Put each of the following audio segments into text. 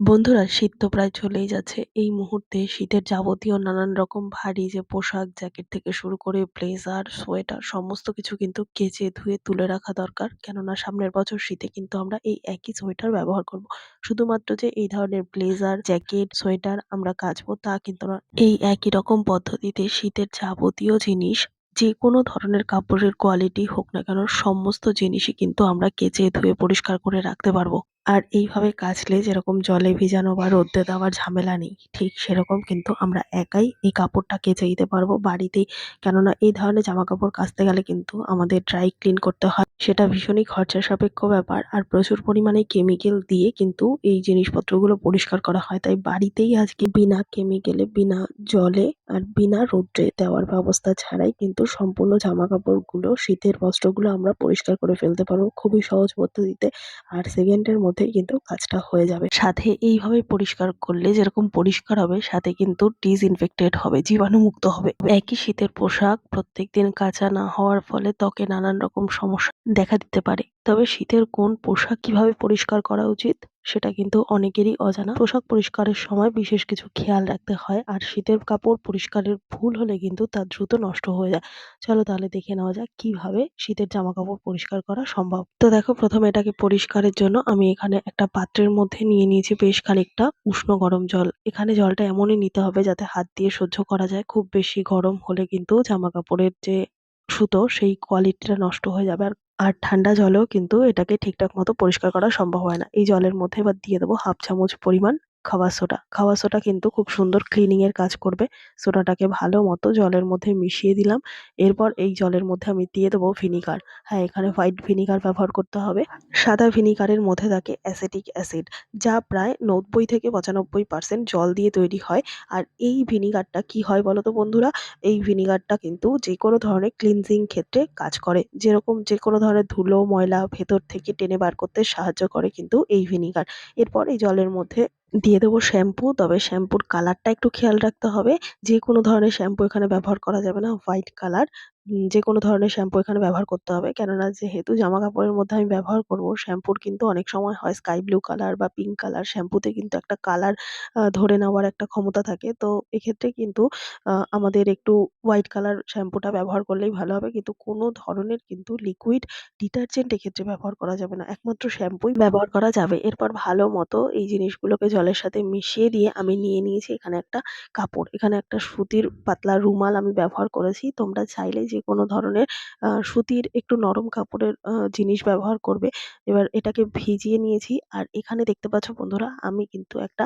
বন্ধুরা শীত তো প্রায় চলেই যাচ্ছে। এই মুহূর্তে শীতের যাবতীয় নানান রকম ভারী যে পোশাক, জ্যাকেট থেকে শুরু করে ব্লেজার, সোয়েটার সমস্ত কিছু কিন্তু কেচে ধুয়ে তুলে রাখা দরকার। কেননা সামনের বছর শীতে কিন্তু আমরা এই একই সোয়েটার ব্যবহার করব। শুধুমাত্র যে এই ধরনের ব্লেজার, জ্যাকেট, সোয়েটার আমরা কাচবো তা কিন্তু না। এই একই রকম পদ্ধতিতে শীতের যাবতীয় জিনিস যেকোনো ধরনের কাপড়ের কোয়ালিটি হোক না কেন সমস্ত জিনিসই কিন্তু আমরা কেচে ধুয়ে পরিষ্কার করে রাখতে পারব। আর এইভাবে কাচলে যেরকম জলে ভিজানো বা রোদ্রে দেওয়ার ঝামেলা নেই, ঠিক সেরকম কিন্তু আমরা একাই এই কাপড়টা কেচে দিতে পারব বাড়িতেই। কেননা এই ধরনের জামা কাপড় কাচতে গেলে কিন্তু আমাদের ড্রাই ক্লিন করতে হয়। সেটা ভীষণই খরচা সাপেক্ষ ব্যাপার আর প্রচুর পরিমাণে কেমিক্যাল দিয়ে কিন্তু এই জিনিসপত্রগুলো পরিষ্কার করা হয়। তাই বাড়িতেই আজকে বিনা কেমিক্যালে বিনা জলে আর বিনা রৌদ্রে দেওয়ার ব্যবস্থা ছাড়াই কিন্তু সম্পূর্ণ জামা কাপড়গুলো শীতের বস্ত্রগুলো আমরা পরিষ্কার করে ফেলতে পারব। খুবই সহজ পদ্ধতিতে আর সেকেন্ডের মধ্যেই কিন্তু কাজটা হয়ে যাবে। সাথে এইভাবে পরিষ্কার করলে যেরকম পরিষ্কার হবে, সাথে কিন্তু ডিসইনফেক্টেড হবে, জীবাণুমুক্ত হবে। একই শীতের পোশাক, প্রত্যেকদিন কাচা না হওয়ার ফলে ত্বকে নানান রকম সমস্যা দেখা দিতে পারে। তবে শীতের কোন পোশাক কীভাবে পরিষ্কার করা উচিত, সেটা কিন্তু অনেকেরই অজানা। পোশাক পরিষ্কারের সময় বিশেষ কিছু খেয়াল রাখতে হয়, আর শীতের কাপড় পরিষ্কারের ভুল হলে কিন্তু তা দ্রুত নষ্ট হয়ে যায়। চলো তাহলে দেখে নেওয়া যাক কীভাবে শীতের জামা কাপড় পরিষ্কার করা সম্ভব। তো দেখো, প্রথমে এটাকে পরিষ্কারের জন্য আমি এখানে একটা পাত্রের মধ্যে নিয়ে নিয়েছি বেশ খানিকটা উষ্ণ গরম জল। এখানে জলটা এমনই নিতে হবে যাতে হাত দিয়ে সহ্য করা যায়। খুব বেশি গরম হলে কিন্তু জামা কাপড়ের যে সুতো, সেই কোয়ালিটিটা নষ্ট হয়ে যাবে। আর আর ঠান্ডা জলেও কিন্তু এটাকে ঠিকঠাক মতো পরিষ্কার করা সম্ভব হয় না। এই জলের মধ্যে এবার দিয়ে দেবো হাফ চামচ পরিমাণ খাবার সোডা। খাবার সোডা কিন্তু খুব সুন্দর ক্লিনিং এর কাজ করবে। সোডাটাকে ভালো মতো জলের মধ্যে মিশিয়ে দিলাম। এরপর এই জলের মধ্যে আমি দিয়ে দেবো ভিনিগার হ্যাঁ এখানে হোয়াইট ভিনিগার ব্যবহার করতে হবে। সাদা ভিনিগারের মধ্যে থাকে অ্যাসিটিক অ্যাসিড যা প্রায় নব্বই থেকে পঁচানব্বই পার্সেন্ট জল দিয়ে তৈরি হয়। আর এই ভিনিগারটা কি হয় বলো তো বন্ধুরা? এই ভিনিগারটা কিন্তু যে কোনো ধরনের ক্লিনজিং ক্ষেত্রে কাজ করে। যেরকম যে কোনো ধরনের ধুলো, ময়লা ভেতর থেকে টেনে বার করতে সাহায্য করে কিন্তু এই ভিনিগার এরপর এই জলের মধ্যে দিয়ে দেবো শ্যাম্পু তবে শ্যাম্পুর কালারটা একটু খেয়াল রাখতে হবে। যে কোনো ধরনের শ্যাম্পু এখানে ব্যবহার করা যাবে না হোয়াইট কালার যে কোনো ধরনের শ্যাম্পু এখানে ব্যবহার করতে হবে। কেননা যেহেতু জামা কাপড়ের মধ্যে আমি ব্যবহার করব, শ্যাম্পুর কিন্তু অনেক সময় হয় স্কাই ব্লু কালার বা পিঙ্ক কালার শ্যাম্পুতে কিন্তু একটা কালার ধরে নেওয়ার একটা ক্ষমতা থাকে। তো এক্ষেত্রে কিন্তু আমাদের একটু হোয়াইট কালার শ্যাম্পুটা ব্যবহার করলেই ভালো হবে। কিন্তু কোনো ধরনের কিন্তু লিকুইড ডিটারজেন্ট এক্ষেত্রে ব্যবহার করা যাবে না। একমাত্র শ্যাম্পুই ব্যবহার করা যাবে। এরপর ভালো মতো এই জিনিসগুলোকে জলের সাথে মিশিয়ে দিয়ে আমি নিয়ে নিয়েছি এখানে একটা কাপড়। এখানে একটা সুতির পাতলা রুমাল আমি ব্যবহার করেছি। তোমরা চাইলে যে কোনো ধরনের সুতির একটু নরম কাপড়ের জিনিস ব্যবহার করবে। এবার এটাকে ভিজিয়ে নিয়েছি। আর এখানে দেখতে পাচ্ছ বন্ধুরা, আমি কিন্তু একটা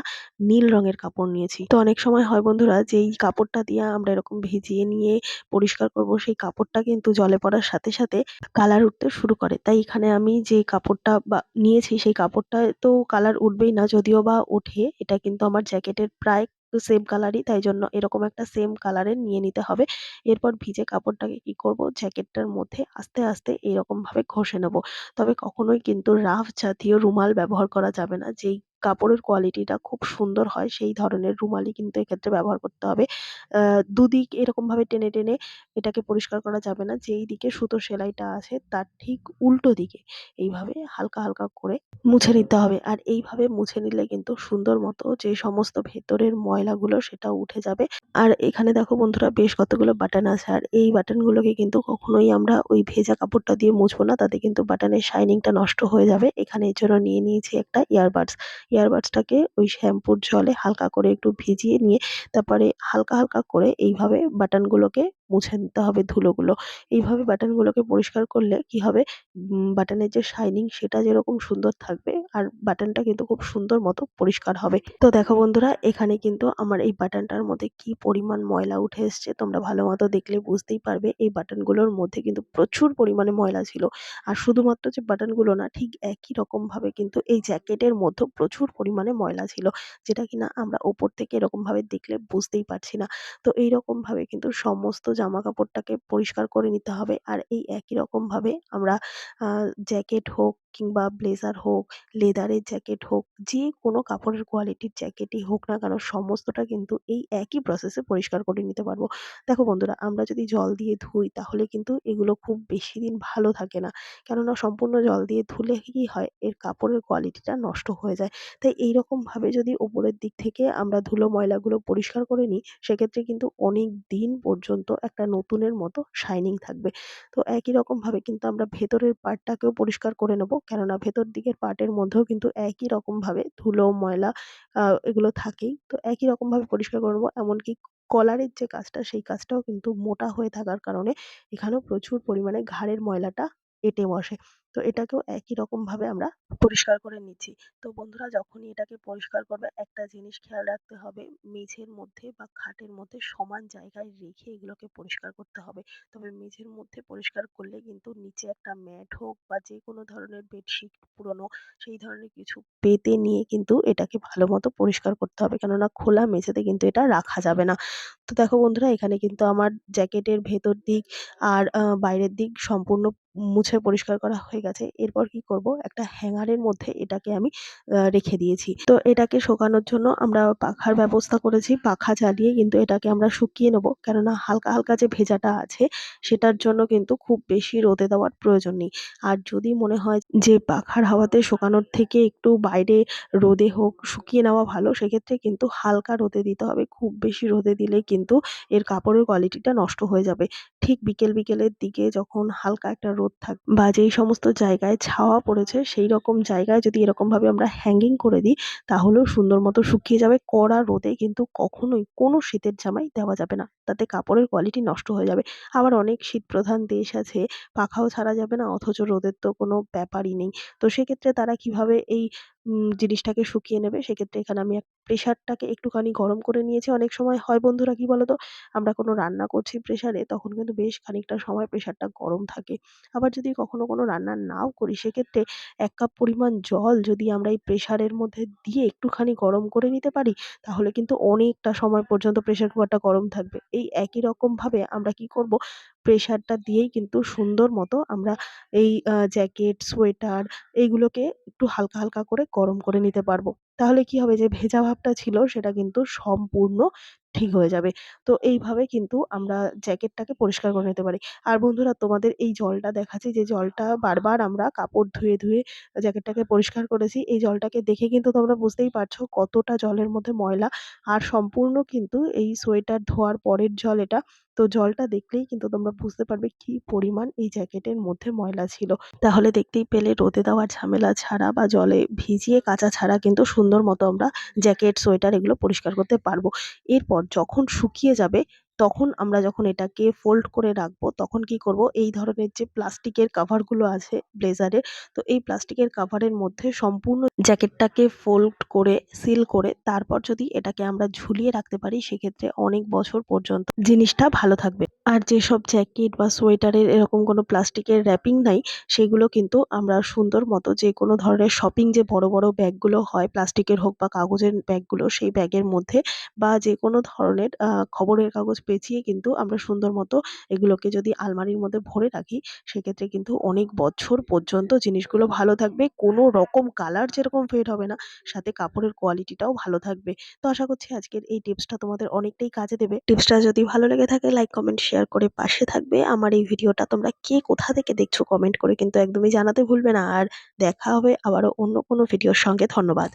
নীল রঙের কাপড় নিয়েছি। তো অনেক সময় হয় বন্ধুরা, যেই কাপড়টা দিয়ে আমরা এরকম ভিজিয়ে নিয়ে পরিষ্কার করব, সেই কাপড়টা কিন্তু জলে পড়ার সাথে সাথে কালার উঠতে শুরু করে। তাই এখানে আমি যে কাপড়টা বা নিয়েছি, সেই কাপড়টা তো কালার উঠবেই না, যদিও বা ওঠে। এটা কিন্তু আমার জ্যাকেটের প্রায় সেম কালারই তাই জন্য এরকম একটা সেম কালারের নিয়ে নিতে হবে। এরপর ভিজে কাপড়টাকে কি করব? জ্যাকেটটার মধ্যে আস্তে আস্তে এরকমভাবে ঘষে নেব। তবে কখনোই কিন্তু রাফ জাতীয় রুমাল ব্যবহার করা যাবে না, যেই কাপড়ের কোয়ালিটিটা খুব সুন্দর হয়, সেই ধরনের রুমালই কিন্তু এক্ষেত্রে ব্যবহার করতে হবে। দুদিক এরকমভাবে টেনে টেনে এটাকে পরিষ্কার করা যাবে না, যেই দিকে সুতোর সেলাইটা আছে তার ঠিক উল্টো দিকে এইভাবে হালকা হালকা করে মুছে নিতে হবে। আর এইভাবে মুছে নিলে কিন্তু সুন্দর মতো যে সমস্ত ভেতরের ময়লাগুলো সেটা উঠে যাবে। আর এখানে দেখো বন্ধুরা বেশ কতগুলো বাটন আছে, আর এই বাটনগুলোকে কিন্তু কখনোই আমরা ওই ভেজা কাপড়টা দিয়ে মুছবো না, তাতে কিন্তু বাটনের শাইনিংটা নষ্ট হয়ে যাবে। এখানে এর জন্য নিয়ে নিয়েছি একটা ইয়ারবাডস ইয়ারবাডসটাকে ওই শ্যাম্পুর জলে হালকা করে একটু ভিজিয়ে নিয়ে তারপরে হালকা হালকা করে এইভাবে বাটনগুলোকে মুছে নিতে হবে ধুলোগুলো। এইভাবে বাটনগুলোকে পরিষ্কার করলে কি হবে? বাটনের যে শাইনিং সেটা যেরকম সুন্দর থাকবে আর বাটনটা কিন্তু খুব সুন্দর মতো পরিষ্কার হবে। তো দেখো বন্ধুরা, এখানে কিন্তু আমার এই বাটনটার মধ্যে কি পরিমাণ ময়লা উঠে এসছে তোমরা ভালো মতো দেখলে বুঝতেই পারবে। এই বাটনগুলোর মধ্যে কিন্তু প্রচুর পরিমাণে ময়লা ছিল। আর শুধুমাত্র যে বাটনগুলো না, ঠিক একই রকমভাবে কিন্তু এই জ্যাকেটের মধ্যেও প্রচুর পরিমাণে ময়লা ছিল, যেটা কিনা আমরা ওপর থেকে এরকমভাবে দেখলে বুঝতেই পারছি না। তো এইরকমভাবে কিন্তু সমস্ত জামা কাপড়টাকে পরিষ্কার করে নিতে হবে। আর এই একই রকমভাবে আমরা জ্যাকেট হোক কিংবা ব্লেজার হোক, লেদারের জ্যাকেট হোক, যে কোনো কাপড়ের কোয়ালিটির জ্যাকেটই হোক না কেন সমস্তটা কিন্তু এই একই প্রসেসে পরিষ্কার করে নিতে পারব। দেখো বন্ধুরা আমরা যদি জল দিয়ে ধুই তাহলে কিন্তু এগুলো খুব বেশি দিন ভালো থাকে না। কেননা সম্পূর্ণ জল দিয়ে ধুলে কি হয় এর কাপড়ের কোয়ালিটিটা নষ্ট হয়ে যায়। তাই এইরকমভাবে যদি ওপরের দিক থেকে আমরা ধুলো ময়লাগুলো পরিষ্কার করে নিই সেক্ষেত্রে কিন্তু অনেক দিন পর্যন্ত একটা নতুনের মতো শাইনিং থাকবে। তো একই রকমভাবে কিন্তু আমরা ভেতরের পার্টটাকেও পরিষ্কার করে নেব। কেননা ভেতর দিকের পার্টের মধ্যেও কিন্তু একই রকমভাবে ধুলো, ময়লা এগুলো থাকেই। তো একই রকমভাবে পরিষ্কার করব। এমনকি কলারের যে কাজটা, সেই কাজটাও কিন্তু মোটা হয়ে থাকার কারণে এখানেও প্রচুর পরিমাণে ঘাড়ের ময়লাটা এঁটে বসে। তো এটাকেও একই রকমভাবে আমরা পরিষ্কার করে নিচ্ছি। তো বন্ধুরা, যখনই এটাকে পরিষ্কার করবে, একটা জিনিস খেয়াল রাখতে হবে, মেঝের মধ্যে বা খাটের মধ্যে সমান জায়গায় রেখে এগুলোকে পরিষ্কার করতে হবে। তবে মেঝের মধ্যে পরিষ্কার করলে কিন্তু নিচে একটা ম্যাট হোক বা যে কোনো ধরনের বেডশিট পুরনো, সেই ধরনের কিছু পেতে নিয়ে কিন্তু এটাকে ভালো মতো পরিষ্কার করতে হবে। কেননা খোলা মেঝেতে কিন্তু এটা রাখা যাবে না। তো দেখো বন্ধুরা, এখানে কিন্তু আমার জ্যাকেটের ভেতর দিক আর বাইরের দিক সম্পূর্ণ মুছে পরিষ্কার করা হয়ে গেছে। এরপর কি করব একটা হ্যাঙ্গারের মধ্যে এটাকে আমি রেখে দিয়েছি। তো এটাকে শোকানোর জন্য আমরা পাখার ব্যবস্থা করেছি। পাখা চালিয়ে কিন্তু এটাকে আমরা শুকিয়ে নেব। কেননা হালকা, হালকা যে ভেজাটা আছে সেটার জন্য কিন্তু খুব বেশি রোদে দেওয়ার প্রয়োজন নেই। আর যদি মনে হয় যে পাখার হাওয়াতে শোকানোর থেকে একটু বাইরে রোদে হোক শুকিয়ে নেওয়া ভালো সেক্ষেত্রে কিন্তু হালকা রোদে দিতে হবে। খুব বেশি রোদে দিলে কিন্তু এর কাপড়ের কোয়ালিটিটা নষ্ট হয়ে যাবে। ঠিক বিকেল বিকেলের দিকে যখন হালকা একটা রোদ থাক বা যেই সমস্ত জায়গায় ছাওয়া পড়েছে সেই রকম জায়গায় যদি এরকমভাবে আমরা হ্যাঙ্গিং করে দিই, তাহলেও সুন্দর মতো শুকিয়ে যাবে। কড়া রোদে কিন্তু কখনোই কোনো শীতের জামাই দেওয়া যাবে না। তাতে কাপড়ের কোয়ালিটি নষ্ট হয়ে যাবে। আবার অনেক শীত প্রধান দেশ আছে, পাখাও ছাড়া যাবে না, অথচ রোদের তো কোনো ব্যাপারই নেই। তো সেক্ষেত্রে তারা কীভাবে এই জিনিসটাকে শুকিয়ে নেবে সেক্ষেত্রে এখানে আমি প্রেশারটাকে একটুখানি গরম করে নিয়েছি। অনেক সময় হয় বন্ধুরা কি বলো তো আমরা কোনো রান্না করছি প্রেশারে, তখন কিন্তু বেশ খানিকটা সময় প্রেশারটা গরম থাকে। আবার যদি কখনো কোনো রান্না নাও করি, সেক্ষেত্রে এক কাপ পরিমাণ জল যদি আমরা এই প্রেশারের মধ্যে দিয়ে একটুখানি গরম করে নিতে পারি, তাহলে কিন্তু অনেকটা সময় পর্যন্ত প্রেশার কুকারটা গরম থাকবে। এই একই রকমভাবে আমরা কি করব প্রেশারটা দিয়েই কিন্তু সুন্দর মতো আমরা এই জ্যাকেট, সোয়েটার এইগুলোকে একটু হালকা, হালকা করে গরম করে নিতে পারব। তাহলে কি হবে যে ভেজা ভাবটা ছিল সেটা কিন্তু সম্পূর্ণ ঠিক হয়ে যাবে। তো এইভাবে কিন্তু আমরা জ্যাকেটটাকে পরিষ্কার করে নিতে পারি। আর বন্ধুরা তোমাদের এই জলটা দেখাচ্ছি যে জলটা বারবার আমরা কাপড় ধুয়ে, ধুয়ে জ্যাকেটটাকে পরিষ্কার করেছি। এই জলটাকে দেখে কিন্তু তোমরা বুঝতেই পারছ কতটা জলের মধ্যে ময়লা। আর সম্পূর্ণ কিন্তু এই সোয়েটার ধোয়ার পরের জল এটা। তো জলটা দেখলেই কিন্তু তোমরা বুঝতে পারবে কি পরিমাণ এই জ্যাকেটের মধ্যে ময়লা ছিল। তাহলে দেখতেই পেলে রোদে দেওয়ার ঝামেলা ছাড়া বা জলে ভিজিয়ে কাঁচা ছাড়া কিন্তু সুন্দর মতো আমরা জ্যাকেট, সোয়েটার এগুলো পরিষ্কার করতে পারব। এরপর যখন শুকিয়ে যাবে তখন আমরা যখন এটাকে ফোল্ড করে রাখব, তখন কি করব এই ধরনের যে প্লাস্টিকের কাভারগুলো আছে ব্লেজারের তো এই প্লাস্টিকের কাভারের মধ্যে সম্পূর্ণ জ্যাকেটটাকে ফোল্ড করে সিল করে, তারপর যদি এটাকে আমরা ঝুলিয়ে রাখতে পারি, সেক্ষেত্রে অনেক বছর পর্যন্ত জিনিসটা ভালো থাকবে। আর যেসব জ্যাকেট বা সোয়েটারের এরকম কোনো প্লাস্টিকের র্যাপিং নাই সেগুলো কিন্তু আমরা সুন্দর মতো যে কোনো ধরনের শপিং যে বড়, বড় ব্যাগগুলো হয় প্লাস্টিকের হোক বা কাগজের ব্যাগগুলো সেই ব্যাগের মধ্যে বা যে কোনো ধরনের খবরের কাগজ পেঁচিয়ে কিন্তু আমরা সুন্দর মতো এগুলোকে যদি আলমারির মধ্যে ভরে রাখি সেক্ষেত্রে কিন্তু অনেক বছর পর্যন্ত জিনিসগুলো ভালো থাকবে। কোনো রকম কালার যেরকম ফেড হবে না সাথে কাপড়ের কোয়ালিটিটাও ভালো থাকবে। তো আশা করছি আজকের এই টিপসটা তোমাদের অনেকটাই কাজে দেবে। টিপসটা যদি ভালো লেগে থাকে লাইক, কমেন্ট, শেয়ার করে পাশে থাকবে। আমার এই ভিডিওটা তোমরা কে কোথা থেকে দেখছ কমেন্ট করে কিন্তু একদমই জানাতে ভুলবে না। আর দেখা হবে আবারও অন্য কোনো ভিডিওর সঙ্গে। ধন্যবাদ।